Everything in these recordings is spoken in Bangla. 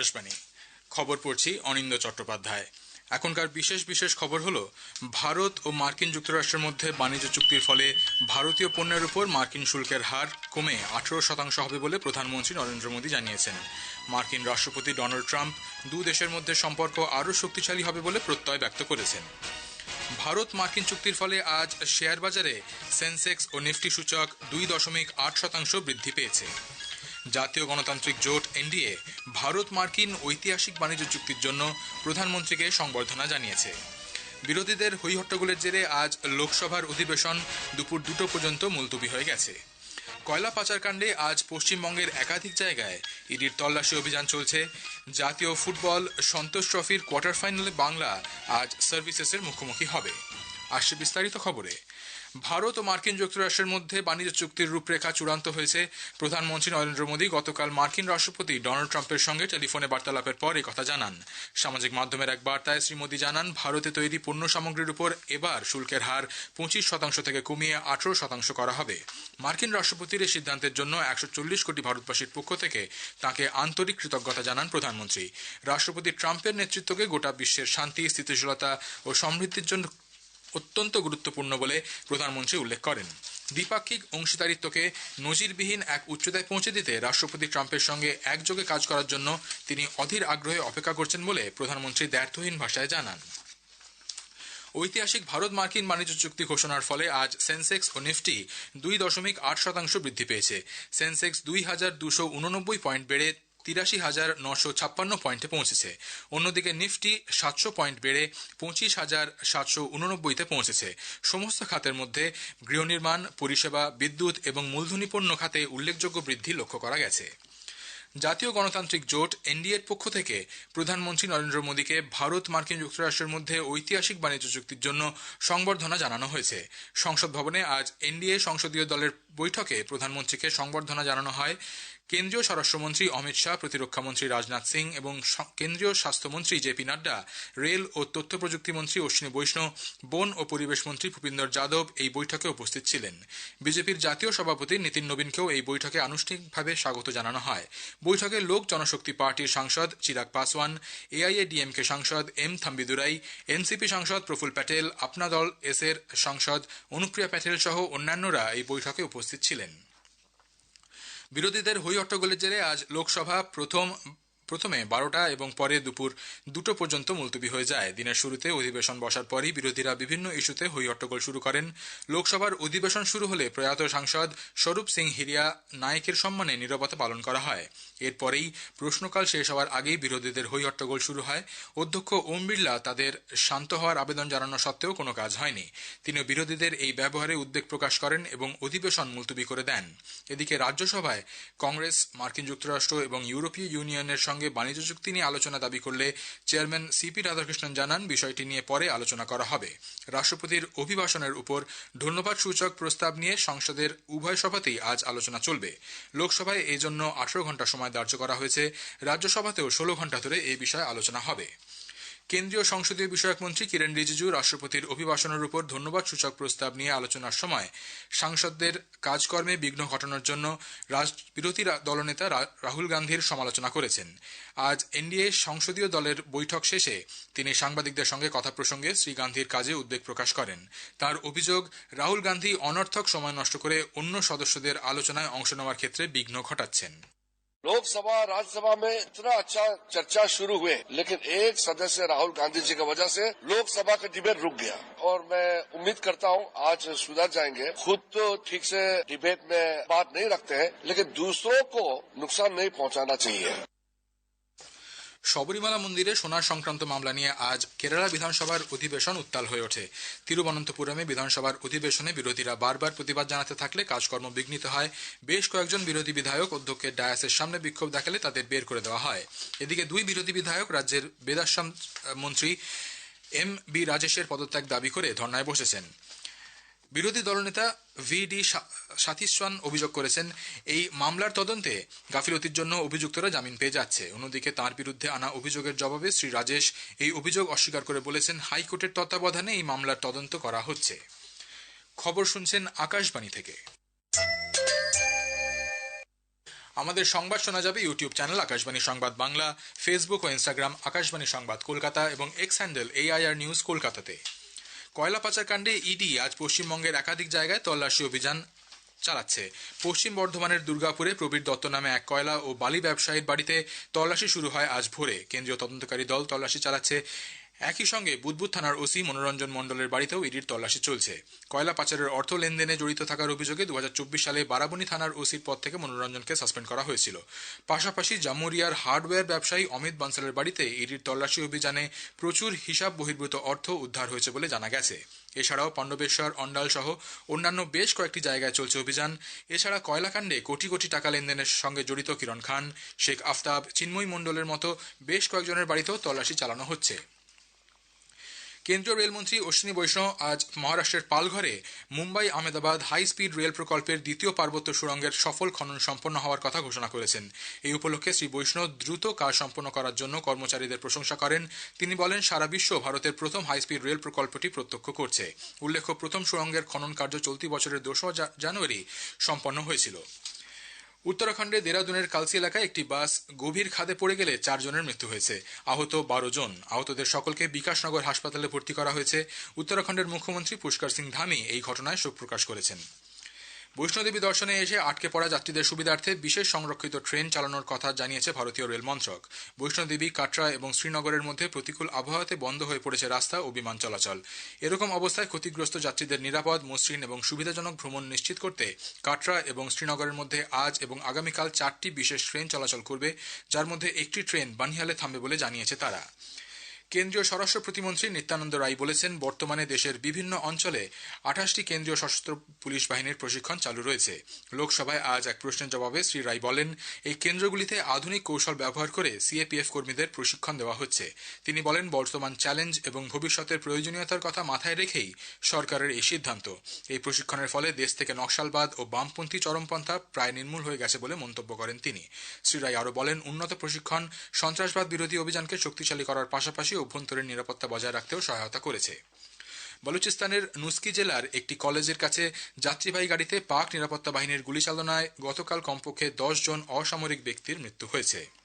আকাশবাণী। খবর পড়ছি অনিন্দ চট্টোপাধ্যায়। এখনকার বিশেষ বিশেষ খবর হলো, ভারত ও মার্কিন যুক্তরাষ্ট্রের মধ্যে বাণিজ্য চুক্তির ফলে ভারতীয় পণ্যের উপর মার্কিন শুল্কের হার কমে আঠেরো শতাংশ হবে বলে প্রধানমন্ত্রী নরেন্দ্র মোদী জানিয়েছেন। মার্কিন রাষ্ট্রপতি ডোনাল্ড ট্রাম্প দু দেশের মধ্যে সম্পর্ক আরও শক্তিশালী হবে বলে প্রত্যয় ব্যক্ত করেছেন। ভারত মার্কিন চুক্তির ফলে আজ শেয়ার বাজারে সেন্সেক্স ও নিফটি সূচক দুই দশমিক আট শতাংশ বৃদ্ধি পেয়েছে। জাতীয় গণতান্ত্রিক জোট এনডিএ, ভারত মার্কিন ঐতিহাসিক বাণিজ্য চুক্তির জন্য প্রধানমন্ত্রীকে সংবর্ধনা জানিয়েছে। বিরোধীদের হৈহট্টগোলের জেরে আজ লোকসভার অধিবেশন দুপুর দুটো পর্যন্ত মুলতবি হয়ে গেছে। কয়লা পাচারকাণ্ডে আজ পশ্চিমবঙ্গের একাধিক জায়গায় ইডির তল্লাশি অভিযান চলছে। জাতীয় ফুটবল সন্তোষ ট্রফির কোয়ার্টার ফাইনালে বাংলা আজ সার্ভিসেসের মুখোমুখি হবে। আসছে বিস্তারিত খবরে ভারত ও মার্কিন যুক্তরাষ্ট্রের মধ্যে বাণিজ্য চুক্তির রূপরেখা চূড়ান্ত হয়েছে। প্রধানমন্ত্রী নরেন্দ্র মোদী গতকাল মার্কিন রাষ্ট্রপতি ডোনাল্ড ট্রাম্পের সঙ্গে টেলিফোনে বার্তালাপের পর কথা জানান। সামাজিক মাধ্যমের এক বার্তায় শ্রী মোদী জানান, ভারতে তৈরি পণ্য সামগ্রীর উপর এবার শুল্কের হার পঁচিশ শতাংশ থেকে কমিয়ে আঠারো শতাংশ করা হবে। মার্কিন রাষ্ট্রপতির এই সিদ্ধান্তের জন্য একশো চল্লিশ কোটি ভারতবাসীর পক্ষ থেকে তাকে আন্তরিক কৃতজ্ঞতা জানান প্রধানমন্ত্রী। রাষ্ট্রপতি ট্রাম্পের নেতৃত্বকে গোটা বিশ্বের শান্তি, স্থিতিশীলতা ও সমৃদ্ধির জন্য অত্যন্ত গুরুত্বপূর্ণ বলে প্রধানমন্ত্রী উল্লেখ করেন। দ্বিপাক্ষিক অংশীদারিত্বকে নজিরবিহীন এক উচ্চতায় পৌঁছে দিতে রাষ্ট্রপতি ট্রাম্পের সঙ্গে একযোগে কাজ করার জন্য তিনি অধীর আগ্রহে অপেক্ষা করছেন বলে প্রধানমন্ত্রী দ্ব্যর্থহীন ভাষায় জানান। ঐতিহাসিক ভারত মার্কিন বাণিজ্য চুক্তি ঘোষণার ফলে আজ সেন্সেক্স ও নিফটি দুই দশমিক আট শতাংশ বৃদ্ধি পেয়েছে। সেন্সেক্স দুই হাজার দুশো উননব্বই পয়েন্ট বেড়ে তিরাশি হাজার নশো ছাপ্পান্ন পয়েন্টে পৌঁছেছে। অন্যদিকে নিফটি সাতশো পয়েন্ট বেড়ে পঁচিশ হাজার সাতশো উননব্বইতে পৌঁছেছে। সমস্ত খাতের মধ্যে গৃহনির্মাণ পরিষেবা, বিদ্যুৎ এবং মূলধনী পণ্য খাতে উল্লেখযোগ্য বৃদ্ধি লক্ষ্য করা গেছে। জাতীয় গণতান্ত্রিক জোট এনডিএর পক্ষ থেকে প্রধানমন্ত্রী নরেন্দ্র মোদীকে ভারত মার্কিন যুক্তরাষ্ট্রের মধ্যে ঐতিহাসিক বাণিজ্য চুক্তির জন্য সংবর্ধনা জানানো হয়েছে। সংসদ ভবনে আজ এনডিএ সংসদীয় দলের বৈঠকে প্রধানমন্ত্রীকে সংবর্ধনা জানানো হয়। কেন্দ্রীয় স্বরাষ্ট্রমন্ত্রী অমিত শাহ প্রতিরক্ষামন্ত্রী রাজনাথ সিং এবং কেন্দ্রীয় স্বাস্থ্যমন্ত্রী জেপি নাড্ডা, রেল ও তথ্য প্রযুক্তি মন্ত্রী অশ্বিনী বৈষ্ণব, বন ও পরিবেশ মন্ত্রী ভূপিন্দর যাদব এই বৈঠকে উপস্থিত ছিলেন। বিজেপির জাতীয় সভাপতি নীতিন নবীনকেও এই বৈঠকে আনুষ্ঠানিকভাবে স্বাগত জানানো হয়। বৈঠকে লোক জনশক্তি পার্টির সাংসদ চিরাগ পাসওয়ান এআইএডিএমকে সাংসদ এম থাম্বিদুরাই এনসিপি সাংসদ প্রফুল প্যাটেল, আপনা দল এস এর সাংসদ অনুপ্রিয়া প্যাটেল সহ অন্যান্যরা এই বৈঠকে উপস্থিত ছিলেন। বিরোধীদের হৈ হট্টগোলের জেরে আজ লোকসভা প্রথম প্রথমে বারোটা এবং পরে দুপুর দুটো পর্যন্ত মুলতবি হয়ে যায়। দিনের শুরুতে অধিবেশন বসার পরই বিরোধীরা বিভিন্ন ইস্যুতে হৈ হট্টগোল শুরু করেন। লোকসভার অধিবেশন শুরু হলে প্রয়াত সাংসদ স্বরূপ সিং হিরিয়া নায়কের সম্মানে নিরবতা পালন করা হয়। এরপরেই প্রশ্নকাল শেষ হওয়ার আগেই বিরোধীদের হৈ হট্টগোল শুরু হয়। অধ্যক্ষ ওম বিড়লা তাদের শান্ত হওয়ার আবেদন জানানো সত্ত্বেও কোনো কাজ হয়নি। তিনি বিরোধীদের এই ব্যবহারে উদ্বেগ প্রকাশ করেন এবং অধিবেশন মুলতবি করে দেন। এদিকে রাজ্যসভায় কংগ্রেস, মার্কিন যুক্তরাষ্ট্র এবং ইউরোপীয় ইউনিয়নের সঙ্গে বাণিজ্য চুক্তি নিয়ে আলোচনা দাবি করলে চেয়ারম্যান সিপি রাধাকৃষ্ণন জানান, বিষয়টি নিয়ে পরে আলোচনা করা হবে। রাষ্ট্রপতির অভিভাষণের উপর ধন্যবাদ সূচক প্রস্তাব নিয়ে সংসদের উভয় সভাতেই আজ আলোচনা চলবে। লোকসভায় এই জন্য আঠারো ঘণ্টা সময় ধার্য করা হয়েছে। রাজ্যসভাতেও ষোলো ঘণ্টা ধরে এই বিষয়ে আলোচনা হবে। কেন্দ্রীয় সংসদীয় বিষয়ক মন্ত্রী কিরেন রিজিজু রাষ্ট্রপতির অভিভাষণের উপর ধন্যবাদ সূচক প্রস্তাব নিয়ে আলোচনার সময় সাংসদদের কাজকর্মে বিঘ্ন ঘটানোর জন্য বিরোধী দলনেতা রাহুল গান্ধীর সমালোচনা করেছেন। আজ এনডিএ সংসদীয় দলের বৈঠক শেষে তিনি সাংবাদিকদের সঙ্গে কথা প্রসঙ্গে শ্রী গান্ধীর কাজে উদ্বেগ প্রকাশ করেন। তার অভিযোগ, রাহুল গান্ধী অনর্থক সময় নষ্ট করে অন্য সদস্যদের আলোচনায় অংশ নেওয়ার ক্ষেত্রে বিঘ্ন ঘটাচ্ছেন। लोकसभा, राज्यसभा में इतना अच्छा चर्चा शुरू हुए, लेकिन एक सदस्य राहुल गांधी जी की वजह से लोकसभा का डिबेट रुक गया। और मैं उम्मीद करता हूँ आज सुधर जाएँगे। खुद तो ठीक से डिबेट में बात नहीं रखते हैं, लेकिन दूसरों को नुकसान नहीं पहुंचाना चाहिए। শবরীমালা মন্দিরে সোনার সংক্রান্ত মামলা নিয়ে আজ কেরালা বিধানসভার অধিবেশন উত্তাল হয়ে ওঠে। তিরুবনন্তপুরমে বিধানসভার অধিবেশনে বিরোধীরা বারবার প্রতিবাদ জানাতে থাকলে কাজকর্ম বিঘ্নিত হয়। বেশ কয়েকজন বিরোধী বিধায়ক অধ্যক্ষের ডায়াসের সামনে বিক্ষোভ দেখালে তাদের বের করে দেওয়া হয়। এদিকে দুই বিরোধী বিধায়ক রাজ্যের বেদাশ্রম মন্ত্রী এম বি রাজেশের পদত্যাগ দাবি করে ধর্নায় বসেছেন। বিরোধী দলনেতা ভি ডি সাথিস্বান অভিযোগ করেছেন, এই মামলার তদন্তে গাফিলতির জন্য অভিযুক্তরা জামিন পেয়ে যাচ্ছে। অন্যদিকে তার বিরুদ্ধে আনা অভিযোগের জবাবে শ্রী রাজেশ এই অভিযোগ অস্বীকার করে বলেছেন, হাইকোর্টের তত্ত্বাবধানে এই মামলার তদন্ত করা হচ্ছে। খবর শুনছেন আকাশবাণী থেকে। আমাদের সংবাদ শোনা যাবে ইউটিউব চ্যানেল আকাশবাণী সংবাদ বাংলা, ফেসবুক ও ইনস্টাগ্রাম আকাশবাণী সংবাদ কলকাতা এবং এক্স হ্যান্ডেল এআইআর নিউজ কলকাতাতে। কয়লা পাচারকাণ্ডে ইডি আজ পশ্চিমবঙ্গের একাধিক জায়গায় তল্লাশি অভিযান চালাচ্ছে। পশ্চিম বর্ধমানের দুর্গাপুরে প্রবীর দত্ত নামে এক কয়লা ও বালি ব্যবসায়ীর বাড়িতে তল্লাশি শুরু হয় আজ ভোরে। কেন্দ্রীয় তদন্তকারী দল তল্লাশি চালাচ্ছে একই সঙ্গে বুদবুদ থানার ওসি মনোরঞ্জন মণ্ডলের বাড়িতেও ইডির তল্লাশি চলছে। কয়লা পাচারের অর্থ লেনদেনে জড়িত থাকার অভিযোগে দু হাজার চব্বিশ সালে বারাবণী থানার ওসির পদ থেকে মনোরঞ্জনকে সাসপেন্ড করা হয়েছিল। পাশাপাশি জামুরিয়ার হার্ডওয়্যার ব্যবসায়ী অমিত বানসালের বাড়িতে ইডির তল্লাশি অভিযানে প্রচুর হিসাব বহির্ভূত অর্থ উদ্ধার হয়েছে বলে জানা গেছে। এছাড়াও পণ্ডবেশ্বর, অন্ডাল সহ অন্যান্য বেশ কয়েকটি জায়গায় চলছে অভিযান। এছাড়া কয়লাকাণ্ডে কোটি কোটি টাকা লেনদেনের সঙ্গে জড়িত কিরণ খান, শেখ আফতাব, চিন্ময় মণ্ডলের মতো বেশ কয়েকজনের বাড়িতেও তল্লাশি চালানো হচ্ছে। কেন্দ্রীয় রেলমন্ত্রী অশ্বিনী বৈষ্ণব আজ মহারাষ্ট্রের পালঘরে Mumbai Ahmedabad high speed rail প্রকল্পের দ্বিতীয় পার্বত্য সুড়ঙ্গের সফল খনন সম্পন্ন হওয়ার কথা ঘোষণা করেছেন। এই উপলক্ষে শ্রী বৈষ্ণব দ্রুত কাজ সম্পন্ন করার জন্য কর্মচারীদের প্রশংসা করেন। তিনি বলেন, সারা বিশ্ব ভারতের প্রথম হাই স্পিড রেল প্রকল্পটি প্রত্যক্ষ করছে। উল্লেখ্য, প্রথম সুড়ঙ্গের খনন কার্য চলতি বছরের দোসরা জানুয়ারি সম্পন্ন হয়েছিল। উত্তরাখণ্ডে দেরাদুনের কালসি এলাকায় একটি বাস গভীর খাদে পড়ে গেলে চারজনের মৃত্যু হয়েছে। আহত বারো জন। আহতদের সকলকে বিকাশনগর হাসপাতালে ভর্তি করা হয়েছে। উত্তরাখণ্ডের মুখ্যমন্ত্রী পুষ্কর সিং ধামি এই ঘটনায় শোক প্রকাশ করেছেন। বৈষ্ণোদেবী দর্শনে এসে আটকে পড়া যাত্রীদের সুবিধার্থে বিশেষ সংরক্ষিত ট্রেন চালানোর কথা জানিয়েছে ভারতীয় রেল মন্ত্রক। বৈষ্ণোদেবী, কাটরা এবং শ্রীনগরের মধ্যে প্রতিকূল আবহাওয়াতে বন্ধ হয়ে পড়েছে রাস্তা ও বিমান চলাচল। এরকম অবস্থায় ক্ষতিগ্রস্ত যাত্রীদের নিরাপদ, মসৃণ এবং সুবিধাজনক ভ্রমণ নিশ্চিত করতে কাটরা এবং শ্রীনগরের মধ্যে আজ এবং আগামীকাল চারটি বিশেষ ট্রেন চলাচল করবে, যার মধ্যে একটি ট্রেন বানিহালে থামবে বলে জানিয়েছে তারা। কেন্দ্রীয় স্বরাষ্ট্র প্রতিমন্ত্রী নিত্যানন্দ রায় বলেছেন, বর্তমানে দেশের বিভিন্ন অঞ্চলে আঠাশটি কেন্দ্রীয় সশস্ত্র পুলিশ বাহিনীর প্রশিক্ষণ চালু রয়েছে। লোকসভায় আজ এক প্রশ্নের জবাবে শ্রী রায় বলেন, এই কেন্দ্রগুলিতে আধুনিক কৌশল ব্যবহার করে সিএপিএফ কর্মীদের প্রশিক্ষণ দেওয়া হচ্ছে। তিনি বলেন, বর্তমান চ্যালেঞ্জ এবং ভবিষ্যতের প্রয়োজনীয়তার কথা মাথায় রেখেই সরকারের এই সিদ্ধান্ত। এই প্রশিক্ষণের ফলে দেশ থেকে নকশালবাদ ও বামপন্থী চরমপন্থা প্রায় নির্মূল হয়ে গেছে বলে মন্তব্য করেন তিনি। শ্রী রায় আরও বলেন, উন্নত প্রশিক্ষণ, সন্ত্রাসবাদ বিরোধী অভিযানকে শক্তিশালী করার পাশাপাশি অভ্যন্তরীণ নিরাপত্তা বজায় রাখতেও সহায়তা করেছে। বলুচিস্তানের নুস্কি জেলার একটি কলেজের কাছে যাত্রীবাহী গাড়িতে পাক নিরাপত্তা বাহিনীর গুলি চালনায় গতকাল কমপক্ষে দশ জন অসামরিক ব্যক্তির মৃত্যু হয়েছে।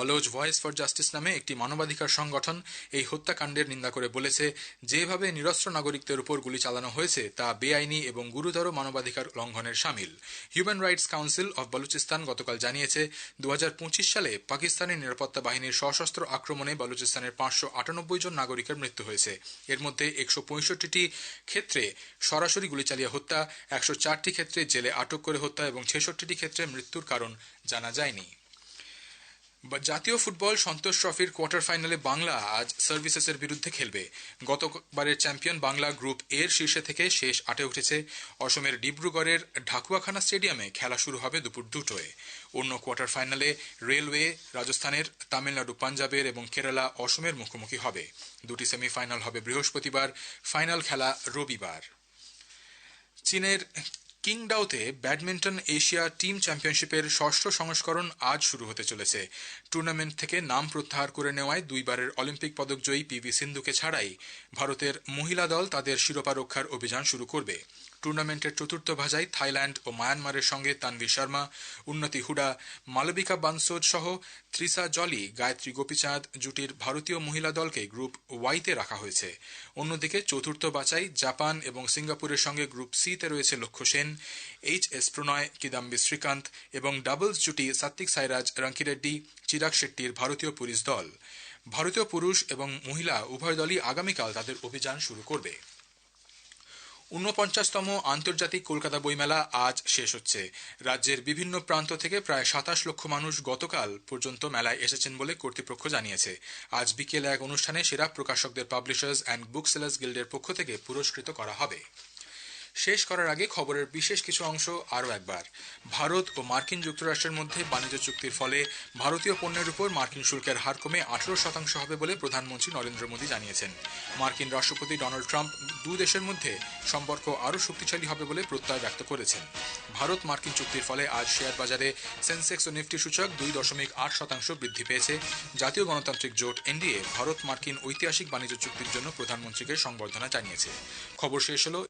বলোচ ভয়েস ফর জাস্টিস নামে একটি মানবাধিকার সংগঠন এই হত্যাকাণ্ডের নিন্দা করে বলেছে, যেভাবে নিরস্ত্র নাগরিকদের উপর গুলি চালানো হয়েছে, তা বেআইনি এবং গুরুতর মানবাধিকার লঙ্ঘনের সামিল। Human rights council of Balochistan গতকাল জানিয়েছে দু হাজার পঁচিশ সালে পাকিস্তানের নিরাপত্তা বাহিনীর সশস্ত্র আক্রমণে বলুচিস্তানের পাঁচশো আটানব্বই জন নাগরিকের মৃত্যু হয়েছে। এর মধ্যে একশো পঁয়ষট্টিটি ক্ষেত্রে সরাসরি গুলি চালিয়ে হত্যা, একশো চারটি ক্ষেত্রে জেলে আটক করে হত্যা এবং ছেষট্টিটি ক্ষেত্রে মৃত্যুর কারণ জানা যায়নি। জাতীয় ফুটবল সন্তোষ ট্রফির কোয়ার্টার ফাইনালে বাংলা আজ সার্ভিসেসের বিরুদ্ধে খেলবে। গতবারের চ্যাম্পিয়ন বাংলা গ্রুপ এর শীর্ষে থেকে শেষ আটে উঠেছে। অসমের ডিব্রুগড়ের ঢাকুয়াখানা স্টেডিয়ামে খেলা শুরু হবে দুপুর দুটোয়। অন্য কোয়ার্টার ফাইনালে রেলওয়ে, রাজস্থানের তামিলনাড়ু, পাঞ্জাবের এবং কেরালা, অসমের মুখোমুখি হবে। দুটি সেমিফাইনাল হবে বৃহস্পতিবার। ফাইনাল খেলা রবিবার। চীনের কিংডাওতে ব্যাডমিন্টন এশিয়া টিম চ্যাম্পিয়নশিপের ষষ্ঠ সংস্করণ আজ শুরু হতে চলেছে। টুর্নামেন্ট থেকে নাম প্রত্যাহার করে নেওয়ায় দুইবারের অলিম্পিক পদকজয়ী পিভি সিন্ধুকে ছাড়াই ভারতের মহিলা দল তাদের শিরোপা রক্ষার অভিযান শুরু করবে। টুর্নামেন্টের চতুর্থ ভাজায় থাইল্যান্ড ও মায়ানমারের সঙ্গে তানভি শর্মা, উন্নতি হুডা, মালবিকা বানসোদ সহ ত্রিসা জলি, গায়ত্রী গোপীচাঁদ জুটির ভারতীয় মহিলা দলকে গ্রুপ ওয়াইতে রাখা হয়েছে। অন্যদিকে চতুর্থ বাছাই জাপান এবং সিঙ্গাপুরের সঙ্গে গ্রুপ সিতে রয়েছে লক্ষ্য সেন এইচ এস প্রণয়, কিদাম্বি শ্রীকান্ত এবং ডাবলস জুটি সাত্বিক সাইরাজ রাঙ্কিরেড্ডি চিরাগ শেট্টির ভারতীয় পুলিশ দল। ভারতীয় পুরুষ এবং মহিলা উভয় দলই আগামীকাল তাদের অভিযান শুরু করবে। ঊনপঞ্চাশতম আন্তর্জাতিক কলকাতা বইমেলা আজ শেষ হচ্ছে। রাজ্যের বিভিন্ন প্রান্ত থেকে প্রায় সাতাশ লক্ষ মানুষ গতকাল পর্যন্ত মেলায় এসেছেন বলে কর্তৃপক্ষ জানিয়েছে। আজ বিকেলে এক অনুষ্ঠানে সেরা প্রকাশকদের পাবলিশার্স অ্যান্ড বুক সেলার্স গিল্ডের পক্ষ থেকে পুরস্কৃত করা হবে। শেষ করার আগে খবরের বিশেষ কিছু অংশ আরও একবার। ভারত ও মার্কিন যুক্তরাষ্ট্রের মধ্যে বাণিজ্য চুক্তির ফলে ভারতীয় পণ্যের উপর মার্কিন শুল্কের হার কমে আঠেরো শতাংশ হবে বলে প্রধানমন্ত্রী নরেন্দ্র মোদী জানিয়েছেন। মার্কিন রাষ্ট্রপতি ডোনাল্ড ট্রাম্প দু দেশের মধ্যে সম্পর্ক আরও শক্তিশালী হবে বলে প্রত্যয় ব্যক্ত করেছেন। ভারত মার্কিন চুক্তির ফলে আজ শেয়ার বাজারে সেন্সেক্স ও নিফটি সূচক দুই দশমিক আট শতাংশ বৃদ্ধি পেয়েছে। জাতীয় গণতান্ত্রিক জোট এনডিএ ভারত মার্কিন ঐতিহাসিক বাণিজ্য চুক্তির জন্য প্রধানমন্ত্রীকে সংবর্ধনা জানিয়েছে। খবর শেষ হলো